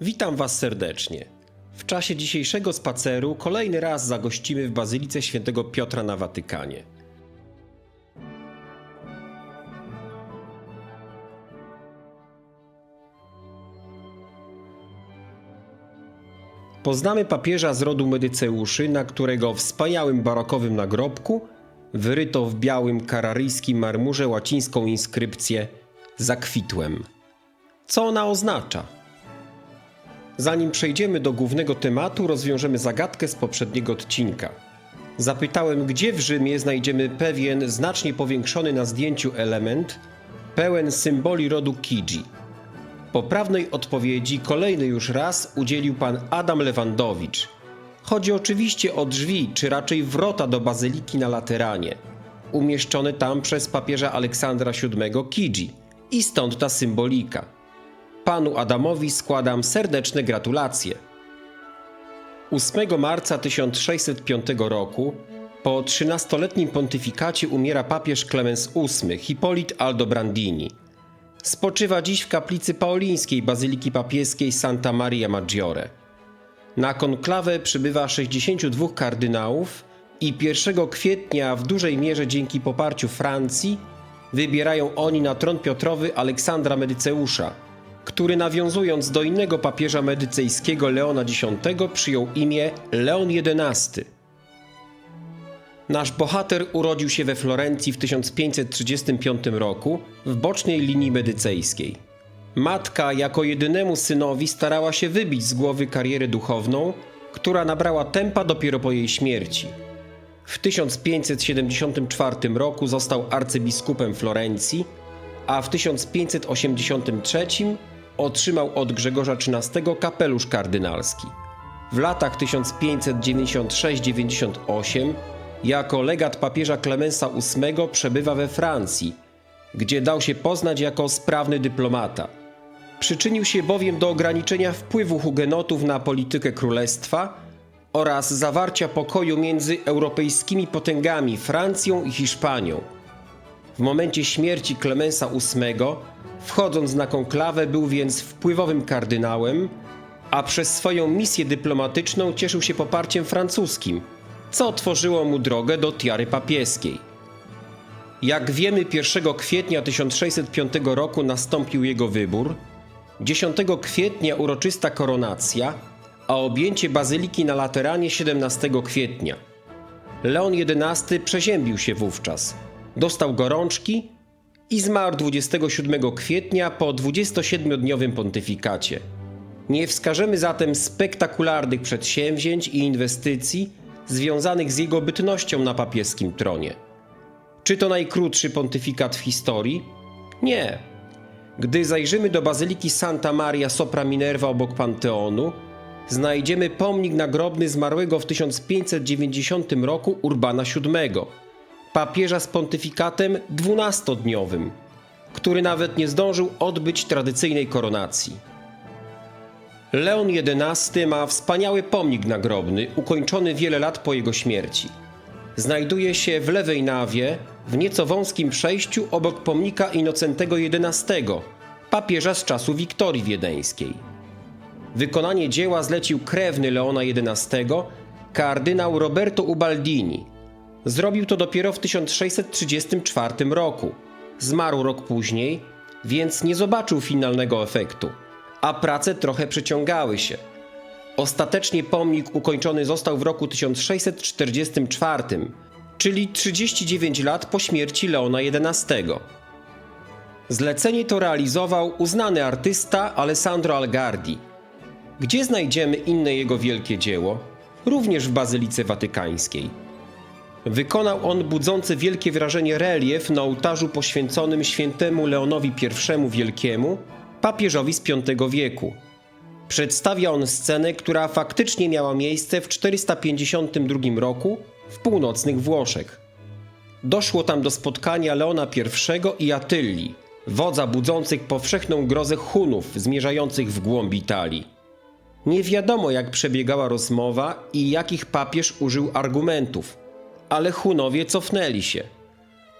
Witam Was serdecznie. W czasie dzisiejszego spaceru kolejny raz zagościmy w Bazylice Świętego Piotra na Watykanie. Poznamy papieża z rodu Medyceuszy, na którego wspaniałym barokowym nagrobku wyryto w białym kararyjskim marmurze łacińską inskrypcję Zakwitłem. Co ona oznacza? Zanim przejdziemy do głównego tematu, rozwiążemy zagadkę z poprzedniego odcinka. Zapytałem, gdzie w Rzymie znajdziemy pewien znacznie powiększony na zdjęciu element, pełen symboli rodu Kiji. Poprawnej odpowiedzi kolejny już raz udzielił pan Adam Lewandowicz. Chodzi oczywiście o drzwi, czy raczej wrota do bazyliki na Lateranie, umieszczone tam przez papieża Aleksandra VII Kiji i stąd ta symbolika. Panu Adamowi składam serdeczne gratulacje. 8 marca 1605 roku, po 13-letnim pontyfikacie umiera papież Klemens VIII Hipolit Aldobrandini. Spoczywa dziś w kaplicy paolińskiej Bazyliki Papieskiej Santa Maria Maggiore. Na konklawę przybywa 62 kardynałów i 1 kwietnia w dużej mierze dzięki poparciu Francji wybierają oni na tron Piotrowy Aleksandra Medyceusza, który nawiązując do innego papieża medycejskiego Leona X przyjął imię Leon XI. Nasz bohater urodził się we Florencji w 1535 roku w bocznej linii medycejskiej. Matka jako jedynemu synowi starała się wybić z głowy karierę duchowną, która nabrała tempa dopiero po jej śmierci. W 1574 roku został arcybiskupem Florencji, a w 1583 otrzymał od Grzegorza XIII kapelusz kardynalski. W latach 1596-98 jako legat papieża Klemensa VIII przebywa we Francji, gdzie dał się poznać jako sprawny dyplomata. Przyczynił się bowiem do ograniczenia wpływu hugenotów na politykę królestwa oraz zawarcia pokoju między europejskimi potęgami Francją i Hiszpanią. W momencie śmierci Klemensa VIII, wchodząc na konklawę, był więc wpływowym kardynałem, a przez swoją misję dyplomatyczną cieszył się poparciem francuskim, co otworzyło mu drogę do tiary papieskiej. Jak wiemy, 1 kwietnia 1605 roku nastąpił jego wybór, 10 kwietnia uroczysta koronacja, a objęcie bazyliki na Lateranie 17 kwietnia. Leon XI przeziębił się wówczas, dostał gorączki i zmarł 27 kwietnia po 27-dniowym pontyfikacie. Nie wskażemy zatem spektakularnych przedsięwzięć i inwestycji związanych z jego bytnością na papieskim tronie. Czy to najkrótszy pontyfikat w historii? Nie. Gdy zajrzymy do bazyliki Santa Maria Sopra Minerva obok Panteonu, znajdziemy pomnik nagrobny zmarłego w 1590 roku Urbana VII, papieża z pontyfikatem dwunastodniowym, który nawet nie zdążył odbyć tradycyjnej koronacji. Leon XI ma wspaniały pomnik nagrobny, ukończony wiele lat po jego śmierci. Znajduje się w lewej nawie, w nieco wąskim przejściu obok pomnika Inocentego XI, papieża z czasu Wiktorii Wiedeńskiej. Wykonanie dzieła zlecił krewny Leona XI, kardynał Roberto Ubaldini. Zrobił to dopiero w 1634 roku. Zmarł rok później, więc nie zobaczył finalnego efektu a prace trochę przeciągały się. Ostatecznie pomnik ukończony został w roku 1644, czyli 39 lat po śmierci Leona XI. Zlecenie to realizował uznany artysta Alessandro Algardi. Gdzie znajdziemy inne jego wielkie dzieło? Również w Bazylice Watykańskiej. Wykonał on budzący wielkie wrażenie relief na ołtarzu poświęconym świętemu Leonowi I Wielkiemu, papieżowi z V wieku. Przedstawia on scenę, która faktycznie miała miejsce w 452 roku w północnych Włoszech. Doszło tam do spotkania Leona I i Attylli, wodza budzących powszechną grozę Hunów zmierzających w głąb Italii. Nie wiadomo jak przebiegała rozmowa i jakich papież użył argumentów, ale Hunowie cofnęli się.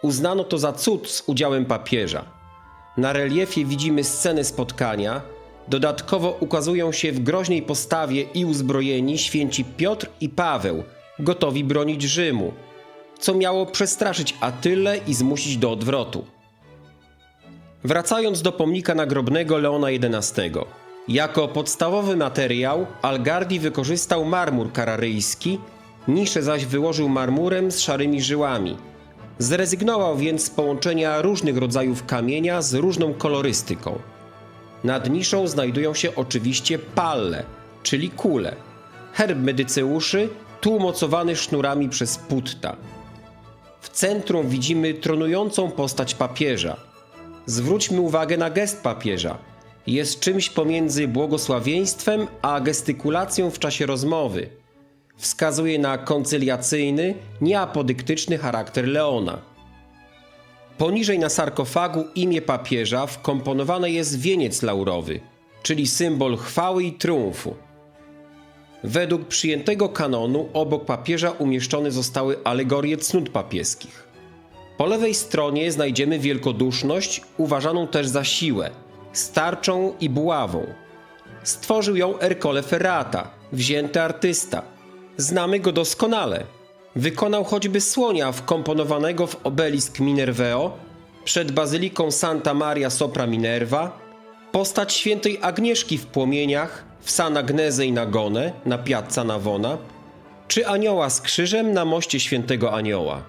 Uznano to za cud z udziałem papieża. Na reliefie widzimy scenę spotkania, Dodatkowo ukazują się w groźnej postawie i uzbrojeni święci Piotr i Paweł, gotowi bronić Rzymu, co miało przestraszyć Atylę i zmusić do odwrotu. Wracając do pomnika nagrobnego Leona XI. Jako podstawowy materiał Algardi wykorzystał marmur kararyjski, niszę zaś wyłożył marmurem z szarymi żyłami. Zrezygnował więc z połączenia różnych rodzajów kamienia z różną kolorystyką. Nad niszą znajdują się oczywiście palle, czyli kule. Herb medyceuszy tu umocowany sznurami przez putta. W centrum widzimy tronującą postać papieża. Zwróćmy uwagę na gest papieża. Jest czymś pomiędzy błogosławieństwem a gestykulacją w czasie rozmowy. Wskazuje na koncyliacyjny, nieapodyktyczny charakter Leona. Poniżej na sarkofagu imię papieża wkomponowane jest wieniec laurowy, czyli symbol chwały i triumfu. Według przyjętego kanonu obok papieża umieszczone zostały alegorie cnót papieskich. Po lewej stronie znajdziemy wielkoduszność, uważaną też za siłę, starczą i buławą. Stworzył ją Ercole Ferrata, wzięty artysta. Znamy go doskonale. Wykonał choćby słonia wkomponowanego w obelisk Minerveo przed bazyliką Santa Maria sopra Minerva, postać świętej Agnieszki w płomieniach w San Agnese i Nagone na Piazza Navona, czy anioła z krzyżem na moście świętego anioła.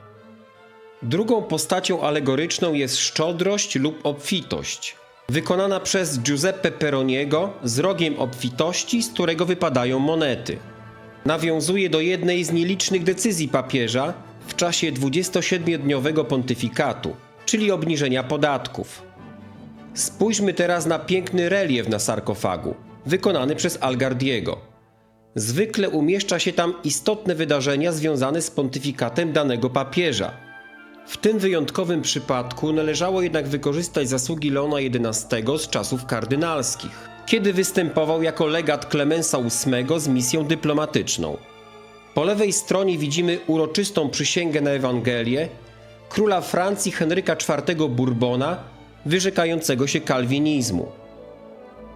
Drugą postacią alegoryczną jest szczodrość lub obfitość, wykonana przez Giuseppe Peroniego z rogiem obfitości, z którego wypadają monety. Nawiązuje do jednej z nielicznych decyzji papieża w czasie 27-dniowego pontyfikatu, czyli obniżenia podatków. Spójrzmy teraz na piękny relief na sarkofagu, wykonany przez Algardiego. Zwykle umieszcza się tam istotne wydarzenia związane z pontyfikatem danego papieża. W tym wyjątkowym przypadku należało jednak wykorzystać zasługi Leona XI z czasów kardynalskich, kiedy występował jako legat Klemensa VIII z misją dyplomatyczną. Po lewej stronie widzimy uroczystą przysięgę na Ewangelię króla Francji Henryka IV Bourbona, wyrzekającego się kalwinizmu.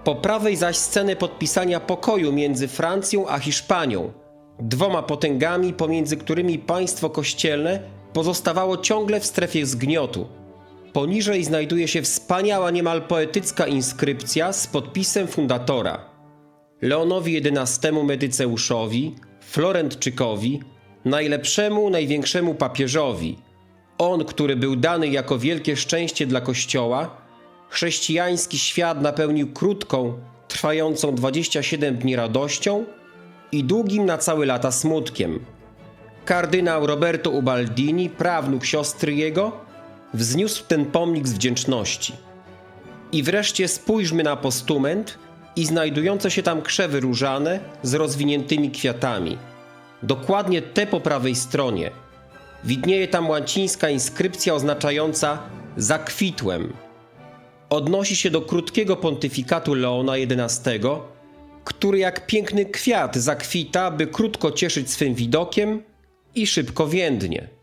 Po prawej zaś scenę podpisania pokoju między Francją a Hiszpanią, dwoma potęgami, pomiędzy którymi państwo kościelne pozostawało ciągle w strefie zgniotu. Poniżej znajduje się wspaniała, niemal poetycka inskrypcja z podpisem fundatora. Leonowi XI Medyceuszowi, Florentczykowi, najlepszemu, największemu papieżowi. On, który był dany jako wielkie szczęście dla Kościoła, chrześcijański świat napełnił krótką, trwającą 27 dni radością i długim na całe lata smutkiem. Kardynał Roberto Ubaldini, prawnuk siostry jego, wzniósł ten pomnik z wdzięczności. I wreszcie spójrzmy na postument i znajdujące się tam krzewy różane z rozwiniętymi kwiatami. Dokładnie te po prawej stronie. Widnieje tam łacińska inskrypcja oznaczająca zakwitłem. Odnosi się do krótkiego pontyfikatu Leona XI, który jak piękny kwiat zakwita, by krótko cieszyć swym widokiem i szybko więdnie.